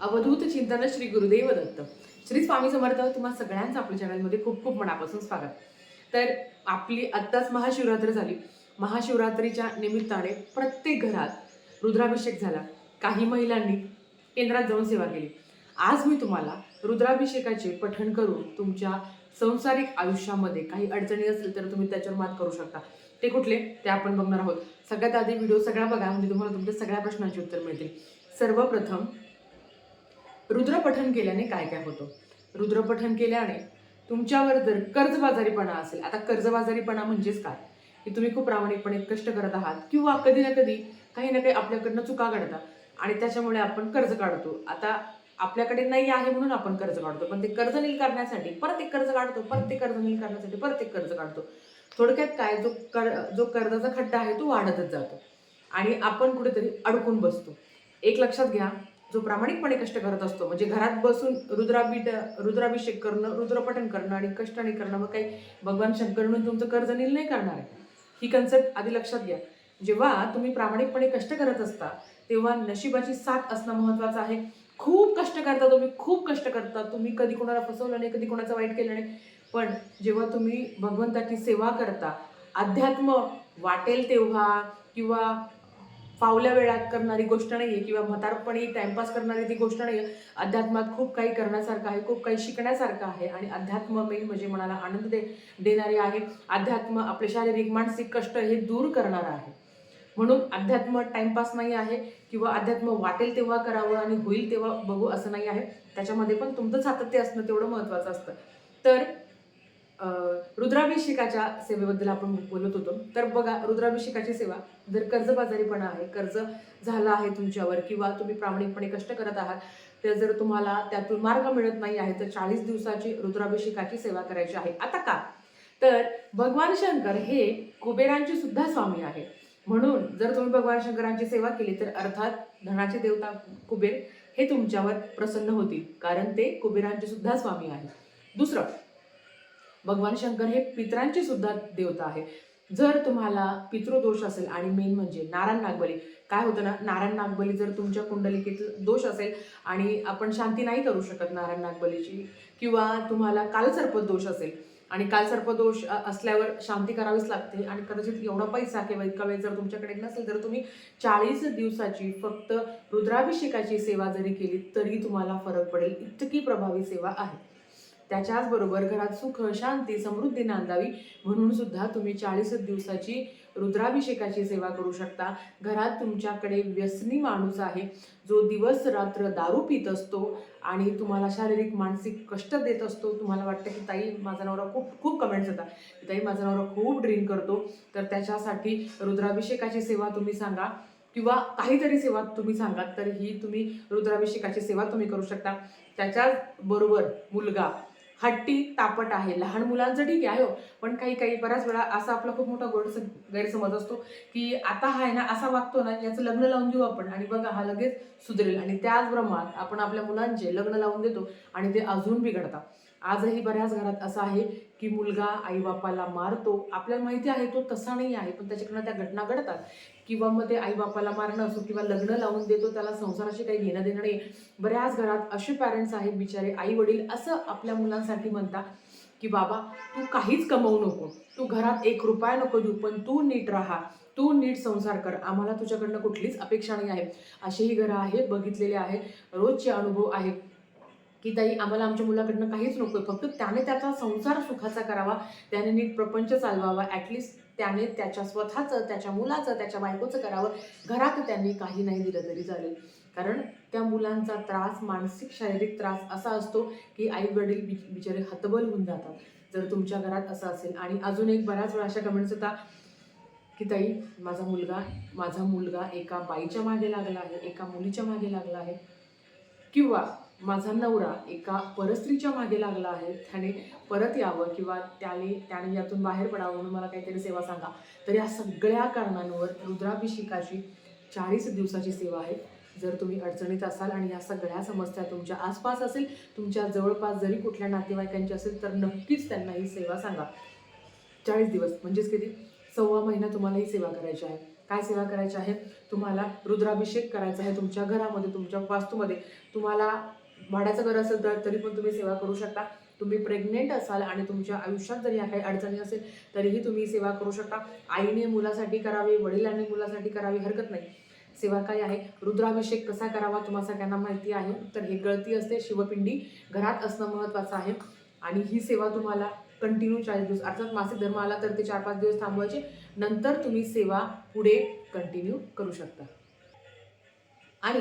अवधूत चिंतन श्री गुरुदेव दत्त. श्री स्वामी समर्थ तुम्हा सगळ्यांचं आपल्या चॅनलमध्ये खूप खूप मनापासून स्वागत. तर आपली आत्ताच महाशिवरात्र झाली. महाशिवरात्रीच्या निमित्ताने प्रत्येक घरात रुद्राभिषेक झाला. काही महिलांनी केंद्रात जाऊन सेवा केली. आज मी तुम्हाला रुद्राभिषेकाचे पठण करून तुमच्या संसारिक आयुष्यामध्ये काही अडचणी असतील तर तुम्ही त्याच्यावर मात करू शकता. ते कुठले? ते आपण बघणार आहोत. सगळ्यात आधी व्हिडिओ सगळा बघा म्हणजे तुम्हाला तुमच्या सगळ्या प्रश्नांची उत्तर मिळतील. सर्वप्रथम रुद्रपठन केल्याने काय काय होतं? रुद्रपठन केल्याने तुमच्यावर जर कर्जबाजारीपणा असेल आता कर्जबाजारीपणा म्हणजेच काय? की तुम्ही खूप प्रामाणिकपणे कष्ट करत आहात किंवा कधी ना कधी काही ना काही आपल्याकडनं चुका घडतात आणि त्याच्यामुळे आपण कर्ज काढतो. आता आपल्याकडे नाही आहे म्हणून आपण कर्ज काढतो पण ते कर्ज नील करण्यासाठी परत एक कर्ज काढतो परत एक कर्ज नील करण्यासाठी परत एक कर्ज काढतो. थोडक्यात काय जो कर जो कर्जाचा खड्डा आहे तो वाढतच जातो आणि आपण कुठेतरी अडकून बसतो. एक लक्षात घ्या जो प्रामाणिकपणे कष्ट करत असतो म्हणजे घरात बसून रुद्राभिट रुद्राभिषेक करणं रुद्रपठण करणं आणि कष्टाने करणं मग काही भगवान शंकर म्हणून तुमचं कर्ज निर्णय नाही करणार आहे. ही कन्सेप्ट आधी लक्षात घ्या. जेव्हा तुम्ही प्रामाणिकपणे कष्ट करत असता तेव्हा नशिबाची साथ असणं महत्त्वाचं आहे. खूप कष्ट करता तुम्ही खूप कष्ट करता. तुम्ही कधी कोणाला फसवलं नाही कधी कोणाचं वाईट केलं नाही. पण जेव्हा तुम्ही भगवंताची सेवा करता अध्यात्म वाटेल तेव्हा किंवा फावल्या वेळात करणारी गोष्ट नाही आहे किंवा म्हातारपणी टाइमपास करणारी ती गोष्ट नाही आहे अध्यात्मात खूप काही करण्यासारखं आहे खूप काही शिकण्यासारखं आहे आणि अध्यात्म मेन म्हणजे मनाला आनंद दे देणारे आहे. अध्यात्म आपले शारीरिक मानसिक कष्ट हे दूर करणार आहे. म्हणून अध्यात्म टाइमपास नाही आहे किंवा अध्यात्म वाटेल तेव्हा करावं आणि होईल तेव्हा बघू असं नाही आहे. त्याच्यामध्ये पण तुमचं सातत्य असणं तेवढं महत्त्वाचं असतं. तर रुद्राभिषेकाच्या सेवेबद्दल आपण बोलत होतो. तर बघा रुद्राभिषेकाची सेवा जर कर्जबाजारीपणा आहे कर्ज झालं आहे तुमच्यावर किंवा तुम्ही प्रामाणिकपणे कष्ट करत आहात तर जर तुम्हाला त्यातून मार्ग मिळत नाही आहे तर चाळीस दिवसाची रुद्राभिषेकाची सेवा करायची आहे. आता का? तर भगवान शंकर हे कुबेरांचे सुद्धा स्वामी आहे म्हणून जर तुम्ही भगवान शंकरांची सेवा केली तर अर्थात धनाचे देवता कुबेर हे तुमच्यावर प्रसन्न होतील कारण ते कुबेरांचे सुद्धा स्वामी आहे दुसरं भगवान शंकर हे पितरांचे सुद्धा देवता आहे जर तुम्हाला पितृदोष असेल आणि मेन म्हणजे नारायण नागबली काय होतं ना नारायण नागबली जर तुमच्या कुंडलिकेत दोष असेल आणि आपण शांती नाही करू शकत नारायण नागबलीची किंवा तुम्हाला कालसर्प दोष असेल आणि कालसर्प दोष असल्यावर शांती करावीच लागते आणि कदाचित एवढा पैसा किंवा इतका वेळ जर तुमच्याकडे नसेल तर तुम्ही चाळीस दिवसाची फक्त रुद्राभिषेकाची सेवा जरी केली तरी तुम्हाला फरक पडेल. इतकी प्रभावी सेवा आहे. त्याच्याचबरोबर घरात सुख शांती समृद्धी नांदावी म्हणून सुद्धा तुम्ही चाळीस दिवसाची रुद्राभिषेकाची सेवा करू शकता. घरात तुमच्याकडे व्यसनी माणूस आहे. जो दिवस रात्र दारू पित असतो आणि तुम्हाला शारीरिक मानसिक कष्ट देत असतो. तुम्हाला वाटतं की ताई माझा नवरा खूप खूप कमेंट्स येतात की ताई माझा नवरा खूप ड्रिंक करतो. तर त्याच्यासाठी रुद्राभिषेकाची सेवा तुम्ही सांगा किंवा काहीतरी सेवा तुम्ही सांगा तर ही तुम्ही रुद्राभिषेकाची सेवा तुम्ही करू शकता. त्याच्याचबरोबर मुलगा हट्टी तापट आहे. लहान मुलांचं ठीक आहे हो. पण काही काही बऱ्याच वेळा असा आपला खूप मोठा गोड गैरसमज असतो की आता हा आहे ना असा वागतो ना याचं लग्न लावून देऊ आपण आणि बघा हा लगेच सुधरेल. आणि त्याच प्रमाणात आपण आपल्या मुलांचे लग्न लावून देतो आणि ते अजून बिघडतात. आजही बऱ्याच घरात असं आहे की मुलगा आई बापाला मारतो. आपल्याला माहिती आहे तो तसा नाही आहे पण त्याच्याकडनं त्या घटना घडतात. किंवा मग ते आई बापाला मारणं असो किंवा लग्न लावून देतो त्याला संसाराशी काही घेणं देणं नाही बऱ्याच घरात असे पॅरेंट्स आहेत बिचारे आई वडील असं आपल्या मुलांसाठी म्हणतात की बाबा तू काहीच कमवू नको. तू घरात एक रुपया नको देऊ पण तू नीट राहा. तू नीट संसार कर. आम्हाला तुझ्याकडनं कुठलीच अपेक्षा नाही आहे. असेही घरं आहेत बघितलेले आहे रोजचे अनुभव आहेत की ताई आम्हाला आमच्या मुलाकडनं काहीच नको फक्त त्याने त्याचा संसार सुखाचा करावा. त्याने नीट प्रपंच चालवावा. ॲटलिस्ट त्याने त्याच्या स्वतःचं त्याच्या मुलाचं त्याच्या बायकोचं करावं. घरात त्यांनी काही नाही दिलं तरी चालेल. कारण त्या मुलांचा त्रास मानसिक शारीरिक त्रास असा असतो की आई वडील बिचारे हतबल होऊन जातात. जर तुमच्या घरात असं असेल. आणि अजून एक बऱ्याच वेळा अशा कमेंट्स येतात की ताई माझा मुलगा माझा मुलगा एका बाईच्या मागे लागला आहे एका मुलीच्या मागे लागला आहे. किंवा माझा नवरा एका परस्त्रीच्या मागे लागला आहे. त्याने परत यावं किंवा त्याने त्याने यातून बाहेर पडावं म्हणून मला काहीतरी सेवा सांगा. तर या सगळ्या कारणांवर रुद्राभिषेकाची चाळीस दिवसाची सेवा आहे. जर तुम्ही अडचणीत असाल आणि या सगळ्या समस्या तुमच्या आसपास असेल तुमच्या जवळपास जरी कुठल्या नातेवाईकांची असेल तर नक्कीच त्यांना ही सेवा सांगा. चाळीस दिवस म्हणजेच किती? सव्वा महिना तुम्हाला ही सेवा करायची आहे. काय सेवा करायची आहे? तुम्हाला रुद्राभिषेक करायचा आहे तुमच्या घरामध्ये तुमच्या वास्तूमध्ये. तुम्हाला भाड्याचं घर असेल तर तरी पण तुम्ही सेवा करू शकता. तुम्ही प्रेग्नेंट असाल आणि तुमच्या आयुष्यात जर ह्या काही अडचणी असेल तरीही तुम्ही सेवा करू शकता. आईने मुलासाठी करावी वडिलांनी मुलासाठी करावी हरकत नाही. सेवा काय आहे? रुद्राभिषेक कसा करावा तुम्हा सगळ्यांना माहिती आहे. तर हे गळती असते. शिवपिंडी घरात असणं महत्त्वाचं आहे. आणि ही सेवा तुम्हाला कंटिन्यू चाळीस दिवस अर्थात मासिक धर्म आला तर ते चार पाच दिवस थांबवायचे. नंतर तुम्ही सेवा पुढे कंटिन्यू करू शकता. आणि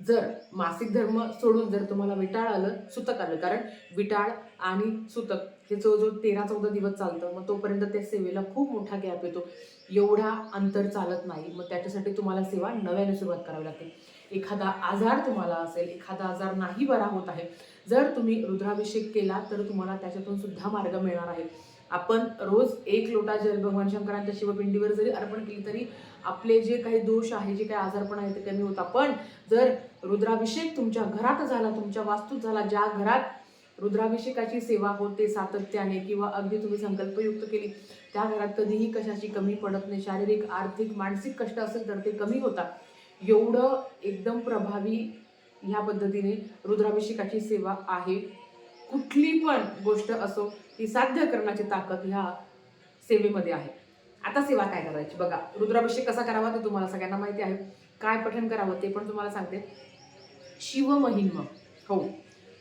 जर मासिक धर्म सोडून जर तुम्हाला विटाळ आलं सुतक आलं. कारण विटाळ आणि सुतक हे जो जो तेरा चौदा दिवस चालतं. मग तोपर्यंत त्या सेवेला खूप मोठा गॅप येतो. एवढा अंतर चालत नाही. मग त्याच्यासाठी तुम्हाला सेवा नव्याने सुरुवात करावी लागते. एखादा आजार तुम्हाला असेल एखादा आजार नाही बरा होत आहे. जर तुम्ही रुद्राभिषेक केला तर तुम्हाला त्याच्यातून सुद्धा मार्ग मिळणार आहे. आपण रोज एक लोटा जल भगवान शंकरांच्या शिवपिंडीवर जरी अर्पण केली तरी आपले जे काही दोष आहे जे काही आजारपण आहे ते कमी होता. पण जर रुद्राभिषेक तुमच्या घरात झाला तुमच्या वास्तूत झाला ज्या घरात रुद्राभिषेकाची सेवा होते सातत्याने किंवा अगदी तुम्ही संकल्पयुक्त केली त्या घरात कधीही कशाची कमी पडत नाही. शारीरिक आर्थिक मानसिक कष्ट असेल तर ते कमी होतात एवढं एकदम प्रभावी ह्या पद्धतीने रुद्राभिषेकाची सेवा आहे. कुठली पण गोष्ट असो ती साध्य करण्याची ताकद ह्या सेवेमध्ये आहे. आता सेवा काय करायची? बघा रुद्राभिषेक कसा करावा तर तुम्हाला सगळ्यांना माहिती आहे. काय पठण करावं ते पण तुम्हाला सांगते. शिवमहिन्म हो.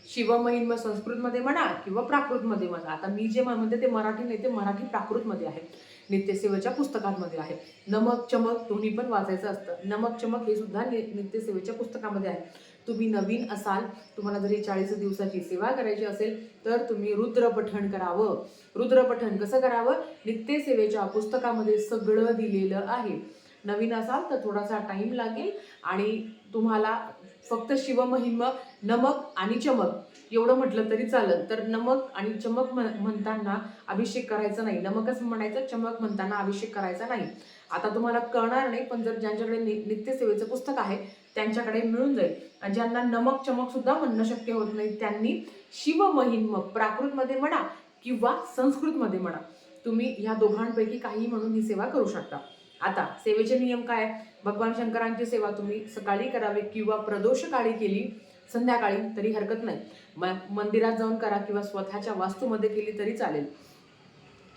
शिवमहिन्म संस्कृतमध्ये म्हणा किंवा प्राकृतमध्ये म्हणा. आता मी जे म्हणते ते मराठी नाही ते मराठी प्राकृतमध्ये आहे. नित्यसेवेच्या पुस्तकांमध्ये आहे. नमक चमक दोन्ही पण वाचायचं असतं. नमक चमक हे सुद्धा नि नित्यसेवेच्या पुस्तकामध्ये आहे. तुम्ही नवीन असाल तुम्हाला जरी चाळीस दिवसाची सेवा करायची असेल तर तुम्ही रुद्रपठण करावं. रुद्रपठण कसं करावं? नित्यसेवेच्या पुस्तकामध्ये सगळं दिलेलं आहे. नवीन असाल तर थोडासा टाईम लागेल आणि तुम्हाला फक्त शिवमहिम नमक आणि चमक. एवढं म्हटलं तरी चालेल. तर नमक आणि चमक म्हण- म्हणताना अभिषेक करायचा नाही. नमकच म्हणायचं चमक म्हणताना अभिषेक करायचा नाही. आता तुम्हाला कळणार नाही पण जर ज्यांच्याकडे नि- नित्यसेवेचं पुस्तक आहे त्यांच्याकडे मिळून जाईल. आणि ज्यांना नमक चमक सुद्धा म्हणणं शक्य होत नाही त्यांनी शिवमहिन्म प्राकृतमध्ये म्हणा किंवा संस्कृतमध्ये म्हणा तुम्ही ह्या दोघांपैकी काही म्हणून ही सेवा करू शकता. आता सेवेचे नियम काय? आहे? भगवान शंकरांची सेवा तुम्ही सकाळी करावी किंवा प्रदोष काळी केली संध्याकाळी तरी हरकत नाही. म- मंदिरात जाऊन करा किंवा स्वतःच्या वास्तूमध्ये केली तरी चालेल.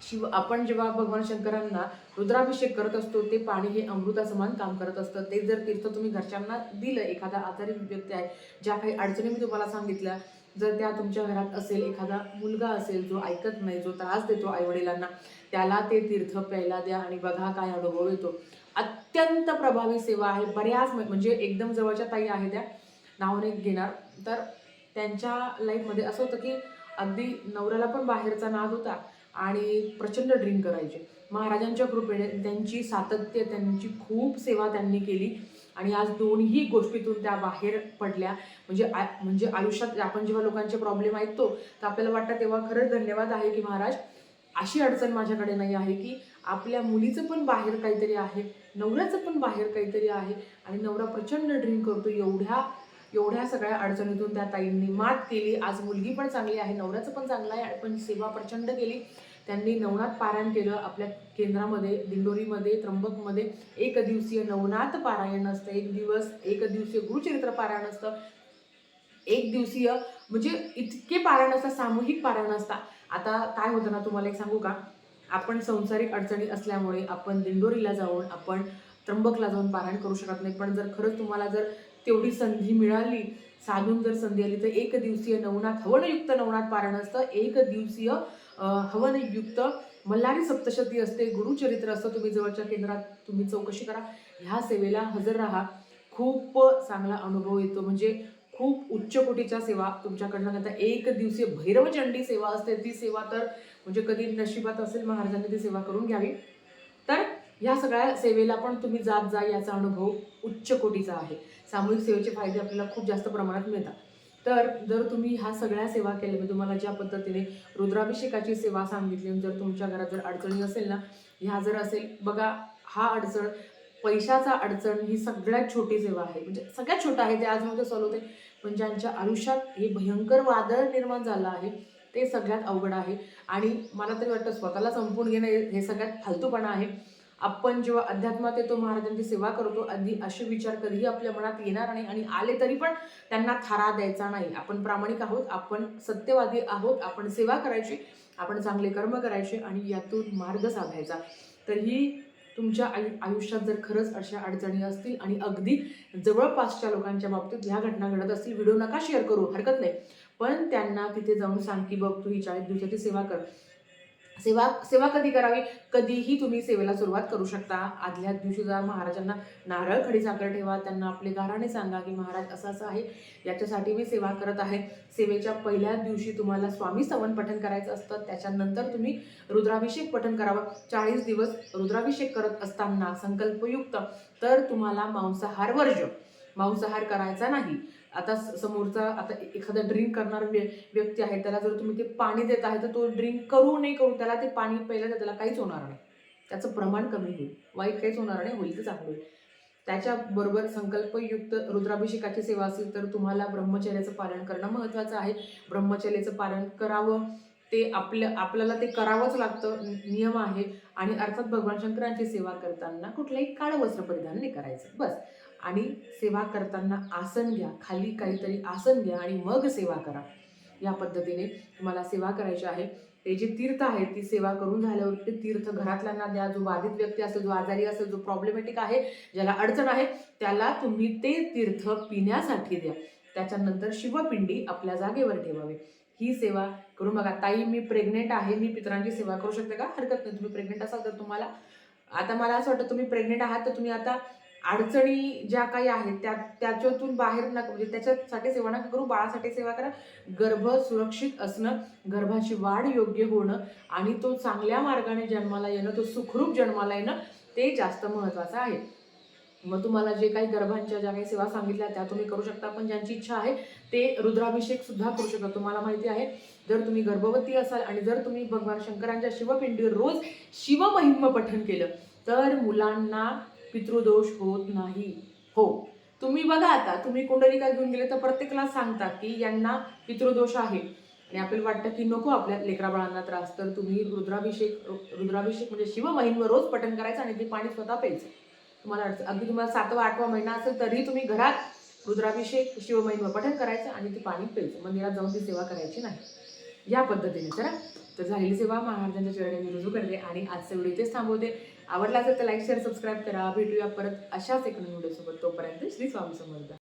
शिव आपण जेव्हा भगवान शंकरांना रुद्राभिषेक करत असतो ते पाणी हे अमृतासमान काम करत असतं. ते जर तीर्थ तुम्ही घरच्यांना दिलं एखादा आजारी व्यक्ती आहे ज्या काही अडचणी मी तुम्हाला सांगितल्या जर त्या तुमच्या घरात असेल एखादा मुलगा असेल जो ऐकत नाही जो त्रास देतो आईवडिलांना त्याला ते तीर्थ प्यायला द्या आणि बघा काय अनुभव येतो. अत्यंत प्रभावी सेवा आहे. बऱ्याच म्हणजे एकदम जवळच्या ताई आहे त्या नावाने घेणार. तर त्यांच्या लाईफमध्ये असं होतं की अगदी नवऱ्याला पण बाहेरचा नाद होता. आणि प्रचंड ड्रिंक करायचे. महाराजांच्या कृपेने त्यांची सातत्य त्यांची खूप सेवा त्यांनी केली. आणि आज दोन्ही गोष्टीतून त्या बाहेर पडल्या. म्हणजे आ- म्हणजे आयुष्यात आपण जेव्हा लोकांचे प्रॉब्लेम ऐकतो तर आपल्याला वाटतं तेव्हा खरंच धन्यवाद आहे की महाराज अशी अडचण माझ्याकडे नाही आहे की आपल्या मुलीचं पण बाहेर काहीतरी आहे नवऱ्याचं पण बाहेर काहीतरी आहे. आणि नवरा प्रचंड ड्रिंक करतो एवढ्या एवढ्या सगळ्या अडचणीतून त्या ताईंनी मात केली. आज मुलगी पण चांगली आहे नवऱ्याचं पण चांगलं आहे पण सेवा प्रचंड केली. त्यांनी नवनाथ पारायण केलं आपल्या केंद्रामध्ये दिंडोरीमध्ये त्र्यंबकमध्ये. एक दिवसीय नवनाथ पारायण असतं. एक दिवस एक दिवसीय गुरुचरित्र पारायण असतं. एक दिवसीय म्हणजे इतके पारायण असतात सामूहिक पारायण असतात. आता काय होतं ना तुम्हाला एक सांगू का? आपण संसारिक अडचणी असल्यामुळे आपण दिंडोरीला जाऊन आपण त्र्यंबकला जाऊन पारायण करू शकत नाही. पण जर खरंच तुम्हाला जर तेवढी संधी मिळाली. साधून जर संधी आली तर एक दिवसीय नवनाथ हवनयुक्त नवनाथ पारण असतं. एक दिवसीय हवनयुक्त मल्हारी सप्तशती असते. गुरुचरित्र असतं. तुम्ही जवळच्या केंद्रात तुम्ही चौकशी करा. ह्या सेवेला हजर राहा. खूप चांगला अनुभव येतो. म्हणजे खूप उच्च कोटीच्या सेवा तुमच्याकडनं आता एक दिवसीय भैरवचंडी सेवा असते. ती सेवा तर म्हणजे कधी नशिबात असेल महाराजांनी ती सेवा करून घ्यावी. तर ह्या सगळ्या सेवेला पण तुम्ही जात जा. याचा अनुभव उच्च कोटीचा आहे. सामूहिक सेवेचे फायदे आपल्याला खूप जास्त प्रमाणात मिळतात. तर जर तुम्ही ह्या सगळ्या सेवा केल्या म्हणजे तुम्हाला ज्या पद्धतीने रुद्राभिषेकाची सेवा सांगितली जर तुमच्या घरात जर अडचणी असेल ना ह्या जर असेल बघा हा अडचण पैशाचा अडचण ही सगळ्यात छोटी सेवा आहे. म्हणजे सगळ्यात छोटा आहे ते आज मध्ये सॉल्व होते पण ज्यांच्या आयुष्यात हे भयंकर वादळ निर्माण झालं आहे ते सगळ्यात अवघड आहे. आणि मला तरी वाटतं स्वतःला संपून घेणं हे सगळ्यात फालतूपणा आहे. आपण जेव्हा अध्यात्मात येतो महाराजांची सेवा करतो आधी असे विचार कधीही आपल्या मनात येणार नाही आणि आले तरी पण त्यांना थारा द्यायचा नाही. आपण प्रामाणिक आहोत आपण सत्यवादी आहोत आपण सेवा करायची आपण चांगले कर्म करायचे आणि यातून मार्ग साधायचा. तर ही तुमच्या आयु आयुष्यात जर खरंच अशा अडचणी असतील आणि अगदी जवळपासच्या लोकांच्या बाबतीत ह्या घटना घडत असतील व्हिडिओ नका शेअर करू हरकत नाही. पण त्यांना तिथे जाऊन सांग की बघ तू ही चाळीस दिवसाची सेवा कर. सेवा सेवा कधी करावी? कधीही तुम्ही सेवेला सुरुवात करू शकता. आदल्या दिवशी जा महाराजांना नारळ खडी साखर ठेवा त्यांना आपले गाराणे सांगा की महाराज असं असं आहे. याच्यासाठी मी सेवा करत आहे. सेवेच्या पहिल्या दिवशी तुम्हाला स्वामी सवन पठण करायचं असतं. त्याच्यानंतर तुम्ही रुद्राभिषेक पठण करावं. चाळीस दिवस रुद्राभिषेक करत असताना संकल्पयुक्त तर तुम्हाला मांसाहार वर्ज मांसाहार करायचा नाही. आता समोरचा आता एखादा ड्रिंक करणारा व्य- व्यक्ती आहे त्याला जर तुम्ही ते पाणी देत आहे तर तो ड्रिंक करू नाही करू त्याला ते पाणी पहिलं तर त्याला काहीच होणार नाही. त्याचं प्रमाण कमी होईल. वाईट काहीच होणार नाही होईल तर चांगलं होईल. त्याच्याबरोबर संकल्पयुक्त रुद्राभिषेकाची सेवा असेल तर तुम्हाला ब्रह्मचर्याचं पालन करणं महत्त्वाचं आहे. ब्रह्मचर्याचं पालन करावं. ते आपल्या आपल्याला ते करावंच लागतं. नियम आहे. आणि अर्थात भगवान शंकरांची सेवा करताना कुठलंही काळं वस्त्र परिधान नाही करायचं. बस. आणि सेवा करताना आसन घ्या. खाली काहीतरी आसन घ्या आणि मग सेवा करा. या पद्धतीने तुम्हाला सेवा करायची आहे. ते जे तीर्थ आहे ती सेवा करून झाल्यावर ते तीर्थ घरातल्यांना द्या. जो बाधित व्यक्ती असेल जो आजारी असेल जो प्रॉब्लेमॅटिक आहे ज्याला अडचण आहे त्याला तुम्ही ते तीर्थ पिण्यासाठी द्या. त्याच्यानंतर शिवपिंडी आपल्या जागेवर ठेवावी. ही सेवा करून बघा. ताई मी प्रेग्नेंट आहे. मी पितरांची सेवा करू शकते का? हरकत नाही. तुम्ही प्रेग्नेंट असाल तर तुम्हाला आता मला असं वाटतं तुम्ही प्रेग्नेंट आहात तर तुम्ही आता अडचणी ज्या काही आहेत त्या त्याच्यातून बाहेर नका म्हणजे त्याच्यासाठी सेवा नका करू बाळासाठी सेवा करा. गर्भ सुरक्षित असणं गर्भाची वाढ योग्य होणं आणि तो चांगल्या मार्गाने जन्माला येणं तो सुखरूप जन्माला येणं ते जास्त महत्त्वाचं आहे. मग तुम्हाला जे काही गर्भांच्या ज्या काही सेवा सांगितल्या त्या तुम्ही करू शकता. पण ज्यांची इच्छा आहे ते रुद्राभिषेक सुद्धा करू शकता. तुम्हाला माहिती आहे जर तुम्ही गर्भवती असाल आणि जर तुम्ही भगवान शंकरांच्या शिवपिंडीवर रोज शिवमहिम पठण केलं तर मुलांना पितृदोष होत नाही. हो. तुम्ही बघा आता तुम्ही कुंडलिका घेऊन गेले तर प्रत्येकाला सांगता की यांना पितृदोष आहे. आणि आपल्याला वाटतं की नको आपल्या लेकराबाळांना त्रास तर तुम्ही रुद्राभिषेक रुद्राभिषेक म्हणजे शिवमहिंवर रोज पठण करायचं आणि ते पाणी स्वतः प्यायचं. तुम्हाला अडचण अगदी तुम्हाला सातवा आठवा महिना असेल तरी तुम्ही घरात रुद्राभिषेक शिवमहिम्न पठण करायचं आणि ते पाणी प्यायचं. मंदिरात जाऊन ती सेवा करायची नाही. या पद्धतीने. तर झालेली सेवा महाराजांच्या चरणी मी रुजू करते आणि आजचा व्हिडिओ इथेच थांबवते. आवडला असेल तर लाईक शेअर सबस्क्राईब करा. भेटूया परत अशाच एक नवीन व्हिडिओसोबत तोपर्यंत श्री स्वामी समर्थ.